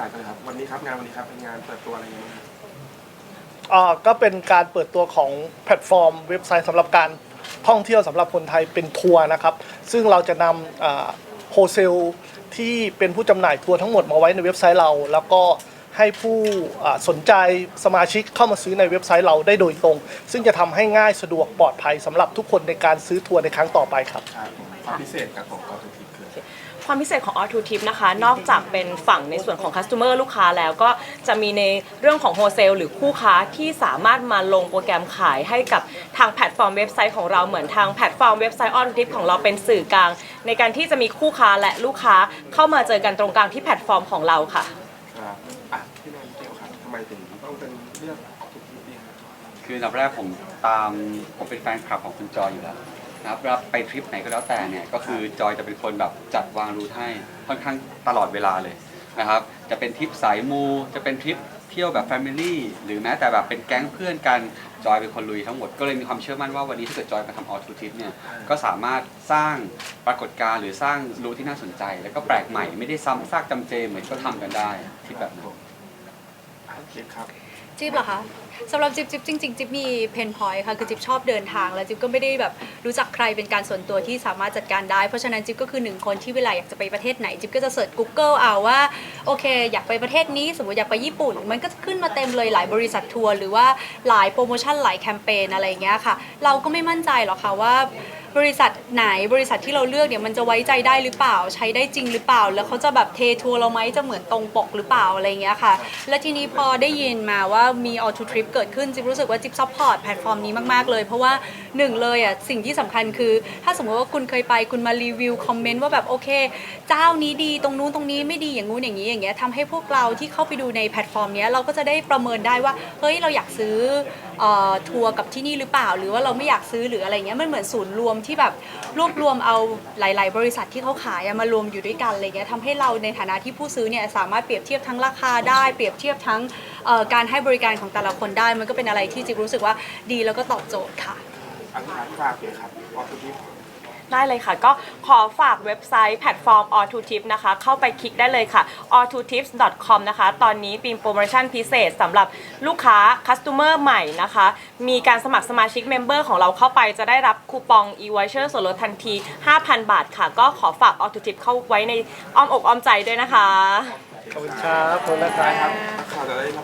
ลายกันเลยครับ วันนี้ครับงานวันนี้ครับเป็นงานเปิดตัวอะไรอย่างเงี้ยครับอ่าก็เป็นการเปิดตัวของแพลตฟอร์ม เว็บไซต์สำหรับการท่องเที่ยวสำหรับคนไทยเป็นทัวร์นะครับ ซึ่งเราจะนำโฮเซลที่เป็นผู้จำหน่ายทัวร์ทั้งหมดมาไว้ในเว็บไซต์เรา แล้วก็ให้ผู้อ่าสนใจสมาชิกเข้ามาซื้อในเว็บไซต์เราได้โดยตรง ซึ่งจะทำให้ง่ายสะดวกปลอดภัยสำหรับทุกคนในการซื้อทัวร์ในครั้งต่อไปครับ ครับความพิเศษกับของกอทูทิปคือ ความพิเศษของ Auto Tip นะคะ นอกจากเป็นฝั่งในส่วนของ Customer ลูกค้าแล้วก็จะมีในเรื่องของโฮเซลหรือคู่ค้าที่สามารถมาลงโปรแกรมขายให้กับทางแพลตฟอร์มเว็บไซต์ของเราเหมือนทางแพลตฟอร์มเว็บไซต์ Auto Tip ของเราเป็นสื่อกลาง ในการที่จะมีคู่ค้าและลูกค้าเข้ามาเจอกันตรงกลางที่แพลตฟอร์มของเราค่ะ ครับอะพี่แมนเดียวครับทำไมถึงต้องเป็นเลือกกอทูทิปเนี่ยครับคืออันดับแรกผมตามผมเป็นแฟนคลับของคุณจอยอยู่แล้ว นะครับเวลาไปทริปไหนก็แล้วแต่เนี่ยก็คือจอยจะเป็นคนแบบจัดวางรูทให้ค่อนข้างตลอดเวลาเลยนะครับ จะเป็นทริปสายมูจะเป็นทริปเที่ยวแบบแฟมิลี่หรือแม้แต่แบบเป็นแก๊งเพื่อนกันจอยเป็นคนลุยทั้งหมดก็เลยมีความเชื่อมั่นว่าวันนี้ถ้าเกิดจอยมาทำออทูทริปเนี่ยก็สามารถสร้างปรากฏการณ์หรือสร้างรูทที่น่าสนใจ แล้วก็แปลกใหม่ไม่ได้ซ้ำซากจำเจเหมือนที่เขาทำกันได้ทริปแบบนั้นอะทิปครับ จิ๊บเหรอคะสำหรับจิ๊บจิ๊บจริงๆจิ๊บมีเพนพอยต์ค่ะคือจิ๊บชอบเดินทาง แล้วจิ๊บก็ไม่ได้แบบรู้จักใครเป็นการส่วนตัวที่สามารถจัดการได้ เพราะฉะนั้นจิ๊บก็คือหนึ่งคนที่เวลาอยากจะไปประเทศไหนจิ๊บก็จะเสิร์ช Google เอาว่าโอเค อยากไปประเทศนี้ สมมติอยากไปญี่ปุ่น มันก็จะขึ้นมาเต็มเลยหลายบริษัททัวร์หรือว่าหลายโปรโมชั่นหลายแคมเปญอะไรอย่างเงี้ยค่ะ เราก็ไม่มั่นใจหรอกค่ะว่า บริษัทไหนบริษัทที่เราเลือกเนี่ยมันจะไว้ใจได้หรือเปล่า ใช้ได้จริงหรือเปล่า แล้วเขาจะแบบเททัวร์เราไหมจะเหมือนตรงปกหรือเปล่าอะไรเงี้ยค่ะ และทีนี้พอได้ยินมาว่ามี Auto Trip เกิดขึ้นจิ๊บรู้สึกว่าจิ๊บซัพพอร์ตแพลตฟอร์มนี้มากๆเลยเพราะว่าหนึ่งเลยอะสิ่งที่สำคัญคือ ถ้าสมมติว่าคุณเคยไปคุณมารีวิวคอมเมนต์ว่าแบบโอเค เจ้านี้ดีตรงนู้นตรงนี้ไม่ดีอย่างงู้นอย่างนี้อย่างเงี้ยทำให้พวกเราที่เข้าไปดูในแพลตฟอร์มนี้เราก็จะได้ประเมินได้ว่าเฮ้ยเราอยากซื้ออ่อทัวร์กับที่นี่หรือเปล่า หรือว่าเราไม่อยากซื้อหรืออะไรเงี้ยมันเหมือนศูนย์รวมที่แบบรวบรวมเอาหลาย ๆ บริษัทที่เขาขายอะมารวมอยู่ด้วยกันอะไรเงี้ยทำให้เราในฐานะที่ผู้ซื้อเนี่ยสามารถเปรียบเทียบทั้งราคาได้เปรียบเทียบทั้งเอ่อการให้บริการของแต่ละคนได้ มันก็เป็นอะไรที่จิ๊บรู้สึกว่าดีแล้วก็ตอบโจทย์ค่ะ อันนี้ฝากเลยครับกอทูทิป ได้เลยค่ะ ก็ขอฝากเว็บไซต์แพลตฟอร์ม a u t o Tip นะคะ เข้าไปคลิกได้เลยค่ะ a u t o tips com นะคะ ตอนนี้มีโปรโมชั่นพิเศษสำหรับลูกค้า Customer ใหม่นะคะ มีการสมัครสมาชิกเมมเบอร์ของเราเข้าไปจะได้รับคูปอง e-voucher ส่วนลดทันที 5,000 บาทค่ะ ก็ขอฝาก a u t o Tip เข้าไว้ในอ้อมอกอ้อมใจด้วยนะคะ ขอบคุณครับขอบคุณนะครับข่าวจะได้